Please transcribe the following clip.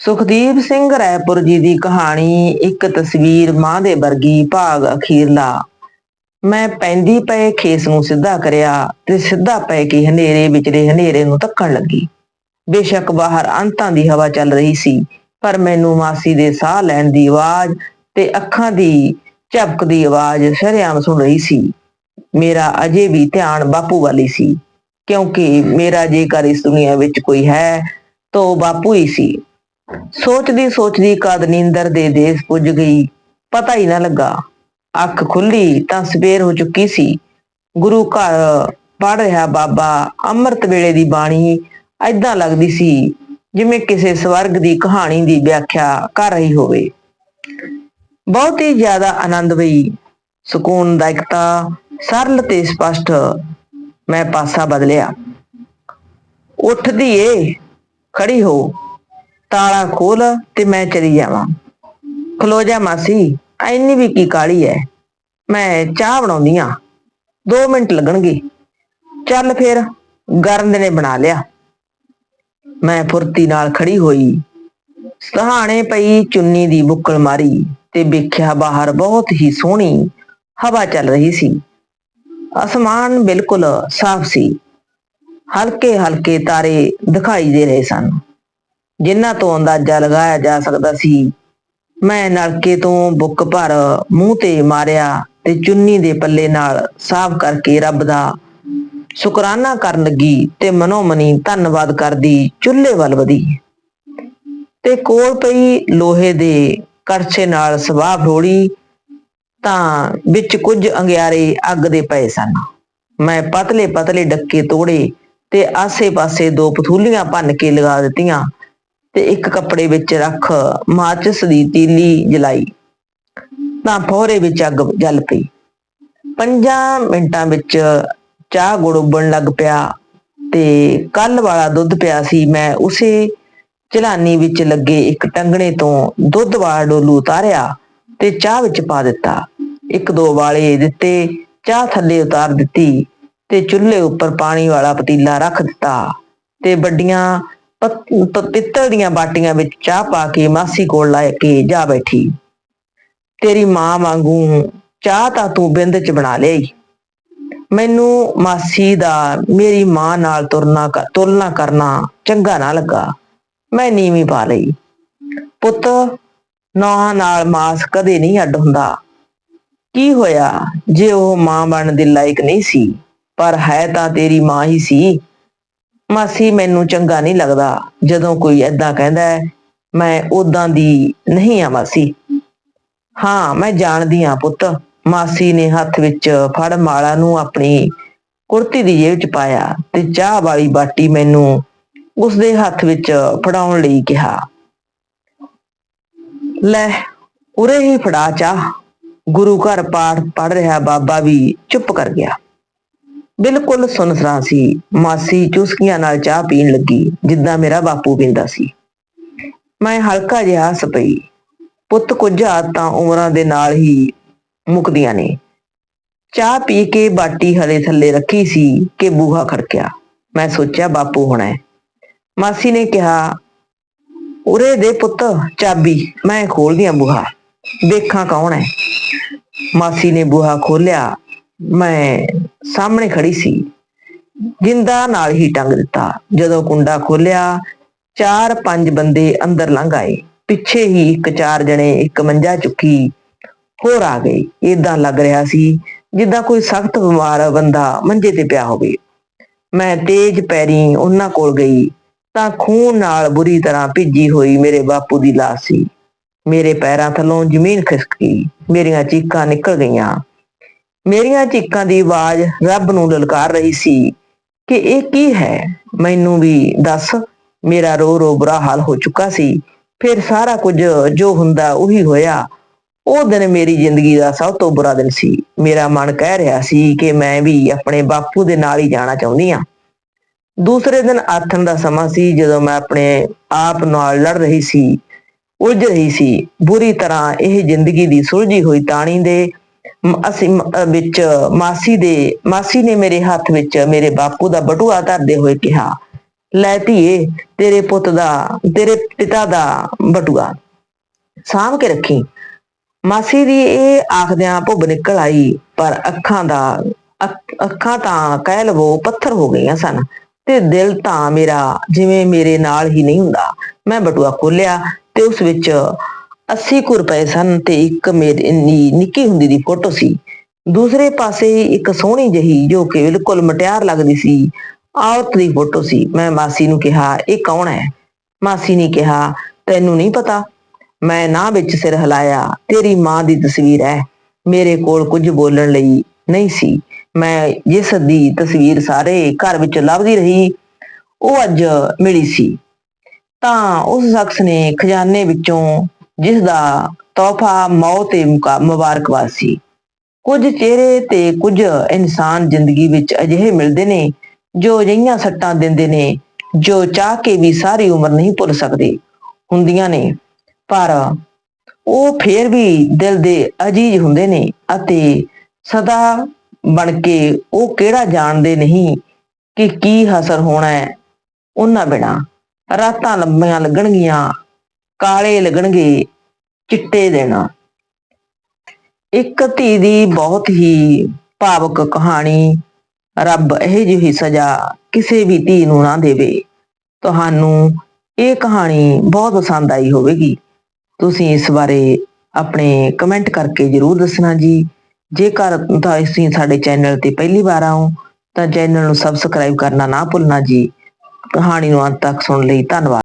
ਸੁਖਦੀਪ ਸਿੰਘ ਰਾਏਪੁਰ ਜੀ ਦੀ ਕਹਾਣੀ, ਇੱਕ ਤਸਵੀਰ ਮਾਂ ਦੇ ਵਰਗੀ ਭਾਗ ਅਖੀਰਲਾ। ਮੈਂ ਪੈਂਦੀ ਪਏ ਖੇਸ ਨੂੰ ਸਿੱਧਾ ਕਰਿਆ ਤੇ ਸਿੱਧਾ ਪੈ ਕੇ ਹਨੇਰੇ ਵਿਚਲੇ ਹਨੇਰੇ ਨੂੰ ਤੱਕਣ ਲੱਗੀ। ਬੇਸ਼ੱਕ ਬਾਹਰ ਅੰਤਾਂ ਦੀ ਹਵਾ ਚੱਲ ਰਹੀ ਸੀ, ਪਰ ਮੈਨੂੰ ਮਾਸੀ ਦੇ ਸਾਹ ਲੈਣ ਦੀ ਆਵਾਜ਼ ਤੇ ਅੱਖਾਂ ਦੀ ਝਪਕਦੀ ਆਵਾਜ਼ ਸ਼ਰੇਆਮ ਸੁਣ ਰਹੀ ਸੀ। ਮੇਰਾ ਅਜੇ ਵੀ ਧਿਆਨ ਬਾਪੂ ਵਾਲੀ ਸੀ, ਕਿਉਂਕਿ ਮੇਰਾ ਜੇਕਰ ਇਸ ਦੁਨੀਆ ਵਿੱਚ ਕੋਈ ਹੈ, ਤਾਂ ਉਹ ਬਾਪੂ ਹੀ ਸੀ। ਸੋਚਦੀ ਸੋਚਦੀ ਕਦ ਨੀਂਦਰ ਦੇ ਦੇਸ ਪੁੱਜ ਗਈ, ਪਤਾ ਹੀ ਨਾ ਲੱਗਾ। ਅੱਖ ਖੁੱਲੀ ਤਾਂ ਸਵੇਰ ਹੋ ਚੁੱਕੀ ਸੀ। ਗੁਰੂ ਘਰ ਪੜ ਰਿਹਾ ਬਾਬਾ ਅੰਮ੍ਰਿਤ ਵੇਲੇ ਦੀ ਬਾਣੀ ਐਦਾਂ ਲੱਗਦੀ ਸੀ, ਜਿਵੇਂ ਕਿਸੇ ਸਵਰਗ ਦੀ ਕਹਾਣੀ ਦੀ ਵਿਆਖਿਆ ਕਰ ਰਹੀ ਹੋਵੇ। ਬਹੁਤ ਹੀ ਜ਼ਿਆਦਾ ਆਨੰਦਮਈ ਸਕੂਨਦਾਇਕਤਾ ਸਰਲ ਤੇ ਸਪਸ਼ਟ ਮੈਂ ਪਾਸਾ ਬਦਲਿਆ। ਉੱਠਦੀ ਏ ਖੜੀ ਹੋ। ਤਾਲਾ ਖੋਲ ਤੇ ਮੈਂ ਚਲੀ ਜਾਵਾਂ। ਖਲੋ ਜਾ ਮਾਸੀ, ਐਨੀ ਵੀ ਕੀ ਕਾਲੀ ਐ? ਮੈਂ ਚਾਹ ਬਣਾਉਂਦੀ ਆ। 2 ਮਿੰਟ ਲੱਗਣਗੇ। ਚੱਲ ਫੇਰ ਗਰਨ ਨੇ ਬਣਾ ਲਿਆ। ਮੈਂ ਫੁਰਤੀ ਨਾਲ ਖੜੀ ਹੋਈ। ਸਹਾਣੇ ਪਈ ਚੁੰਨੀ ਦੀ ਬੁੱਕਲ ਮਾਰੀ ਤੇ ਵੇਖਿਆ ਬਾਹਰ ਬਹੁਤ ਹੀ ਸੋਹਣੀ ਹਵਾ ਚੱਲ ਰਹੀ ਸੀ। ਅਸਮਾਨ ਬਿਲਕੁਲ ਸਾਫ਼ ਸੀ। ਹਲਕੇ ਹਲਕੇ ਤਾਰੇ ਦਿਖਾਈ ਦੇ ਰਹੇ ਸਨ। ਜਿਨ੍ਹਾਂ ਤੋਂ ਅੰਦਾਜ਼ਾ ਲਗਾਇਆ ਜਾ ਸਕਦਾ ਸੀ। ਮੈਂ ਨਲਕੇ ਤੋਂ ਬੁੱਕ ਭਰ ਮੂੰਹ ਤੇ ਮਾਰਿਆ ਤੇ ਚੁੰਨੀ ਦੇ ਪੱਲੇ ਨਾਲ ਸਾਫ਼ ਕਰਕੇ ਰੱਬ ਦਾ ਸ਼ੁਕਰਾਨਾ ਕਰਨ ਲੱਗੀ ਤੇ ਮਨੋ ਮਨੀ ਧੰਨਵਾਦ ਕਰਦੀ, ਚੁੱਲ੍ਹੇ ਵੱਲ ਵਧੀ। ਤੇ ਕੋਲ ਪਈ ਲੋਹੇ ਦੇ ਕਰਛੇ ਨਾਲ ਸਵਾਹ ਫਰੋੜੀ ਤਾਂ ਵਿੱਚ ਕੁਝ ਅੰਗਿਆਰੇ ਅੱਗ ਦੇ ਪਏ ਸਨ। ਮੈਂ ਪਤਲੇ ਪਤਲੇ ਡੱਕੇ ਤੋੜੇ ਤੇ ਆਸੇ-ਪਾਸੇ ਦੋ ਪਥੂਲੀਆਂ ਭੰਨ ਕੇ ਲਗਾ ਦਿੱਤੀਆਂ। ਤੇ ਇੱਕ ਕੱਪੜੇ ਵਿੱਚ ਰੱਖ ਮਾਚਿਸ ਦੀ ਤੀਲੀ ਜਲਾਈ। ਤਾਂ ਫੋਰੇ ਵਿੱਚ ਅੱਗ ਜਲ ਪਈ। ਪੰਜਾਂ ਮਿੰਟਾਂ ਵਿੱਚ ਚਾਹ ਗੁੜ ਉਬਲਣ ਲੱਗ ਪਿਆ ਤੇ ਕੱਲ ਵਾਲਾ ਦੁੱਧ ਪਿਆ ਸੀ। ਮੈਂ ਉਸੇ ਚਲਾਨੀ ਵਿੱਚ ਲੱਗੇ ਇੱਕ ਟੰਗਣੇ ਤੋਂ ਦੁੱਧ ਵਾਲਾ ਡੋਲੂ ਉਤਾਰਿਆ ਤੇ ਚਾਹ ਵਿੱਚ ਪਾ ਦਿੱਤਾ। ਇੱਕ ਦੋ ਵਾਲੇ ਦਿੱਤੇ, ਚਾਹ ਥੱਲੇ ਉਤਾਰ ਦਿੱਤੀ ਤੇ ਚੁੱਲ੍ਹੇ ਉੱਪਰ ਪਾਣੀ ਵਾਲਾ ਪਤੀਲਾ ਰੱਖ ਦਿੱਤਾ ਤੇ ਵੱਡੀਆਂ ਪਿੱਤਲ ਦੀਆਂ ਬਾਟੀਆਂ ਵਿੱਚ ਚਾਹ ਪਾ ਕੇ ਮਾਸੀ ਕੋਲ ਲੈ ਕੇ ਜਾ ਬੈਠੀ। ਤੇਰੀ ਮਾਂ ਵਾਂਗੂ ਚਾਹ ਤਾਂ ਤੂੰ ਬਿੰਦ ਚ ਬਣਾ ਲਈ। ਮੈਨੂੰ ਮਾਸੀ ਦਾ, ਮੇਰੀ ਮਾਂ ਨਾਲ ਤੁਰਨਾ ਕ- ਤੁਲਨਾ ਕਰਨਾ ਚੰਗਾ ਨਾ ਲੱਗਾ। ਮੈਂ ਨੀਵੀਂ ਪਾ ਲਈ। ਪੁੱਤ, ਨੌਹਾਂ ਨਾਲ ਮਾਸ ਕਦੇ ਨਹੀਂ ਅੱਡ ਹੁੰਦਾ। ਕੀ ਹੋਇਆ ਜੇ ਉਹ ਮਾਂ ਬਣਨ ਦੇ ਲਾਇਕ ਨਹੀਂ ਸੀ? ਪਰ ਹੈ ਤਾਂ ਤੇਰੀ ਮਾਂ ਹੀ ਸੀ। ਮਾਸੀ ਮੈਨੂੰ ਚੰਗਾ ਨਹੀਂ ਲੱਗਦਾ ਜਦੋਂ ਕੋਈ ਐਦਾਂ ਕਹਿੰਦਾ ਹੈ, ਮੈਂ ਉਦਾਂ ਦੀ ਨਹੀਂ ਆ ਮਾਸੀ। ਹਾਂ ਮੈਂ ਜਾਣਦੀ ਆ ਪੁੱਤ ਮਾਸੀ ਨੇ ਹੱਥ ਵਿੱਚ ਫੜ ਮਾਲਾ ਨੂੰ ਆਪਣੀ ਕੁਰਤੀ ਦੀ ਜੇਬ 'ਚ ਪਾਇਆ ਤੇ ਚਾਹ ਵਾਲੀ ਬਾਟੀ ਮੈਨੂੰ ਉਸਦੇ ਹੱਥ ਵਿੱਚ ਫੜਾਉਣ ਲਈ ਕਿਹਾ। ਲੈ ਉਰੇ ਹੀ ਫੜਾ ਚਾਹ। ਗੁਰੂ ਘਰ ਪਾਠ ਪੜ ਰਿਹਾ ਬਾਬਾ ਵੀ ਚੁੱਪ ਕਰ ਗਿਆ। ਬਿਲਕੁਲ ਸੁਨਸਰਾ ਸੀ ਮਾਸੀ ਚੁਸਕੀਆਂ ਨਾਲ ਚਾਹ ਪੀਣ ਲੱਗੀ, ਜਿੱਦਾਂ ਮੇਰਾ ਬਾਪੂ ਪੀਂਦਾ ਸੀ। ਮੈਂ ਹਲਕਾ ਜਿਹਾ ਹੱਸ ਪਈ। ਪੁੱਤ ਕੁਝ ਆਦਤਾਂ ਉਮਰਾਂ ਦੇ ਨਾਲ ਹੀ ਮੁੱਕਦੀਆਂ ਨੇ। ਚਾਹ ਪੀ ਕੇ ਬਾਟੀ ਹਲੇ ਥੱਲੇ ਰੱਖੀ ਸੀ ਕਿ ਬੂਹਾ ਖੜਕਿਆ। ਮੈਂ ਸੋਚਿਆ, ਬਾਪੂ ਹੋਣਾ ਮਾਸੀ ਨੇ ਕਿਹਾ, ਉਰੇ ਦੇ ਪੁੱਤ, ਚਾਬੀ, ਮੈਂ ਖੋਲਦੀ ਬੂਹਾ। ਦੇਖਾਂ ਕੌਣ ਹੈ? ਮਾਸੀ ਨੇ ਬੂਹਾ ਖੋਲਿਆ ਮੈਂ ਸਾਹਮਣੇ ਖੜੀ ਸੀ। ਜਿੰਦਾ ਨਾਲ ਹੀ ਟੰਗ ਦਿੱਤਾ। ਜਦੋਂ ਕੁੰਡਾ ਖੋਲਿਆ ਚਾਰ ਪੰਜ ਬੰਦੇ ਅੰਦਰ ਲੰਘ ਆਏ। ਪਿੱਛੇ ਹੀ ਇੱਕ ਚਾਰ ਜਣੇ ਇੱਕ ਮੰਜਾ ਚੁੱਕੀ ਹੋਰ ਆ ਗਏ। ਇਦਾਂ ਲੱਗ ਰਿਹਾ ਸੀ ਜਿੱਦਾਂ ਕੋਈ ਸਖਤ ਬਿਮਾਰ ਬੰਦਾ ਮੰਜੇ ਤੇ ਪਿਆ ਹੋਵੇ। ਮੈਂ ਤੇਜ਼ ਪੈਰੀ ਉਹਨਾਂ ਕੋਲ ਗਈ ਤਾਂ ਖੂਨ ਨਾਲ ਬੁਰੀ ਤਰ੍ਹਾਂ ਭਿੱਜੀ ਹੋਈ ਮੇਰੇ ਬਾਪੂ ਦੀ ਲਾਸ਼ ਸੀ। ਮੇਰੇ ਪੈਰਾਂ ਥੱਲੋਂ ਜ਼ਮੀਨ ਖਿਸਕ ਗਈ। ਮੇਰੀਆਂ ਚੀਕਾਂ ਨਿਕਲ ਗਈਆਂ। ਮੇਰੀਆਂ ਚੀਕਾਂ ਦੀ ਆਵਾਜ਼ ਰੱਬ ਨੂੰ ਲਲਕਾਰ ਰਹੀ ਸੀ ਕਿ ਇਹ ਕੀ ਹੈ? ਮੈਨੂੰ ਵੀ ਦੱਸ, ਮੇਰਾ ਰੋ ਰੋ ਬੁਰਾ ਹਾਲ ਹੋ ਚੁੱਕਾ ਸੀ। ਫਿਰ ਸਾਰਾ ਕੁਝ ਜੋ ਹੁੰਦਾ ਉਹੀ ਹੋਇਆ। ਉਹ ਦਿਨ ਮੇਰੀ ਜ਼ਿੰਦਗੀ ਦਾ ਸਭ ਤੋਂ ਬੁਰਾ ਦਿਨ ਸੀ। ਮੇਰਾ ਮਨ ਕਹਿ ਰਿਹਾ ਸੀ ਕਿ ਮੈਂ ਵੀ ਆਪਣੇ ਬਾਪੂ ਦੇ ਨਾਲ ਹੀ ਜਾਣਾ ਚਾਹੁੰਦੀ ਹਾਂ। ਦੂਸਰੇ ਦਿਨ ਆਥਣ ਦਾ ਸਮਾਂ ਸੀ ਜਦੋਂ ਮੈਂ ਆਪਣੇ ਆਪ ਨਾਲ ਲੜ ਰਹੀ ਸੀ, ਉਲਝ ਰਹੀ ਸੀ। ਬੁਰੀ ਤਰ੍ਹਾਂ ਇਹ ਜ਼ਿੰਦਗੀ ਦੀ ਸੁਲਝੀ ਹੋਈ ਤਾਣੀ ਦੇ ਅਸੀਂ ਵਿੱਚ ਮਾਸੀ ਦੇ, ਮਾਸੀ ਨੇ ਮੇਰੇ ਹੱਥ ਵਿੱਚ ਮੇਰੇ ਬਾਪੂ ਦਾ ਬਟੂਆ ਧਰਦੇ ਹੋਏ ਕਿਹਾ, ਲੈ ਧੀਏ, ਤੇਰੇ ਪੁੱਤ ਦਾ, ਤੇਰੇ ਪਿਤਾ ਦਾ ਬਟੂਆ ਸਾਂਭ ਕੇ ਰੱਖੀ। ਮਾਸੀ ਦੀ ਇਹ ਆਖਦਿਆਂ ਭੁੱਬ ਨਿਕਲ ਆਈ, ਪਰ ਅੱਖਾਂ ਦਾ, ਅੱਖਾਂ ਤਾਂ ਕਹਿ ਲਵੋ ਪੱਥਰ ਹੋ ਗਈਆਂ ਸਨ ਤੇ ਦਿਲ ਤਾਂ ਮੇਰਾ ਜਿਵੇਂ ਮੇਰੇ ਨਾਲ ਹੀ ਨਹੀਂ ਹੁੰਦਾ। ਮੈਂ ਬਟੂਆ ਖੋਲਿਆ ਤੇ ਉਸ ਵਿੱਚ 80 ਕੁ ਰੁਪਏ ਸਨ ਤੇ ਇੱਕ ਮੇਰੀ ਨਿੱਕੀ ਹੁੰਦੀ ਦੀ ਫੋਟੋ ਸੀ। ਦੂਸਰੇ ਪਾਸੇ ਇੱਕ ਸੋਹਣੀ ਜਹੀ, ਜੋ ਕਿ ਬਿਲਕੁਲ ਮਟਿਆਰ ਲੱਗਦੀ ਸੀ, ਔਰਤ ਦੀ ਫੋਟੋ ਸੀ। ਮੈਂ ਮਾਸੀ ਨੂੰ ਕਿਹਾ, ਇਹ ਕੌਣ ਹੈ? ਮਾਸੀ ਨੇ ਕਿਹਾ, ਤੈਨੂੰ ਨਹੀਂ ਪਤਾ। ਮੈਂ ਨਾ ਵਿੱਚ ਸਿਰ ਹਿਲਾਇਆ। ਤੇਰੀ ਮਾਂ ਦੀ ਤਸਵੀਰ ਹੈ। ਮੇਰੇ ਕੋਲ ਕੁਝ ਬੋਲਣ ਲਈ ਨਹੀਂ ਸੀ। ਮੈਂ ਜਿਸ ਦੀ ਤਸਵੀਰ ਸਾਰੇ ਘਰ ਵਿੱਚ ਲੱਭਦੀ ਰਹੀ, ਉਹ ਅੱਜ ਮਿਲੀ ਸੀ। ਤਾਂ ਉਸ ਸ਼ਖਸ ਨੇ ਖਜ਼ਾਨੇ ਵਿੱਚੋਂ ਜਿਸ ਦਾ ਤੋਹਫਾ ਮੌਤ ਤੇ ਮੁਕਾ- ਮੁਬਾਰਕਬਾਦ ਸੀ। ਕੁਝ ਚਿਹਰੇ ਤੇ ਕੁਝ ਇਨਸਾਨ ਜ਼ਿੰਦਗੀ ਵਿੱਚ ਅਜਿਹੇ ਮਿਲਦੇ ਨੇ ਜੋ ਅਜਿਹੀਆਂ ਸੱਟਾਂ ਦਿੰਦੇ ਨੇ, ਜੋ ਚਾਹ ਕੇ ਵੀ ਸਾਰੀ ਉਮਰ ਨਹੀਂ ਭੁੱਲ ਸਕਦੇ, ਹੁੰਦੀਆਂ ਨੇ। ਪਰ ਉਹ ਫੇਰ ਵੀ ਦਿਲ ਦੇ ਅਜੀਜ਼ ਹੁੰਦੇ ਨੇ ਅਤੇ ਸਦਾ ਬਣ ਕੇ ਉਹ ਕਿਹੜਾ ਜਾਣਦੇ ਨਹੀਂ ਕਿ ਕੀ ਹਸਰ ਹੋਣਾ ਹੈ। ਉਹਨਾਂ ਬਿਨਾ ਰਾਤਾਂ ਲੰਬੀਆਂ ਲੱਗਣਗੀਆਂ ਕਾਲੇ ਲੱਗਣਗੇ, ਚਿੱਟੇ ਦੇਣਾ ਇੱਕ ਧੀ ਦੀ ਬਹੁਤ ਹੀ ਭਾਵਕ ਕਹਾਣੀ, ਰੱਬ ਇਹ ਜਿਹੀ ਸਜ਼ਾ ਕਿਸੇ ਵੀ ਧੀ ਨੂੰ ਨਾ ਦੇਵੇ। ਤੁਹਾਨੂੰ ਇਹ ਕਹਾਣੀ ਬਹੁਤ ਪਸੰਦ ਆਈ ਹੋਵੇਗੀ। ਤੁਸੀਂ ਇਸ ਬਾਰੇ ਆਪਣੇ ਕਮੈਂਟ ਕਰਕੇ ਜਰੂਰ ਦੱਸਣਾ ਜੀ। ਜੇਕਰ ਤੁਸੀਂ ਸਾਡੇ ਚੈਨਲ ਤੇ ਪਹਿਲੀ ਵਾਰ ਆਓ, ਤਾਂ ਚੈਨਲ ਨੂੰ ਸਬਸਕ੍ਰਾਈਬ ਕਰਨਾ ਨਾ ਭੁੱਲਣਾ ਜੀ। ਕਹਾਣੀ ਨੂੰ ਅੰਤ ਤੱਕ ਸੁਣਨ ਲਈ ਧੰਨਵਾਦ।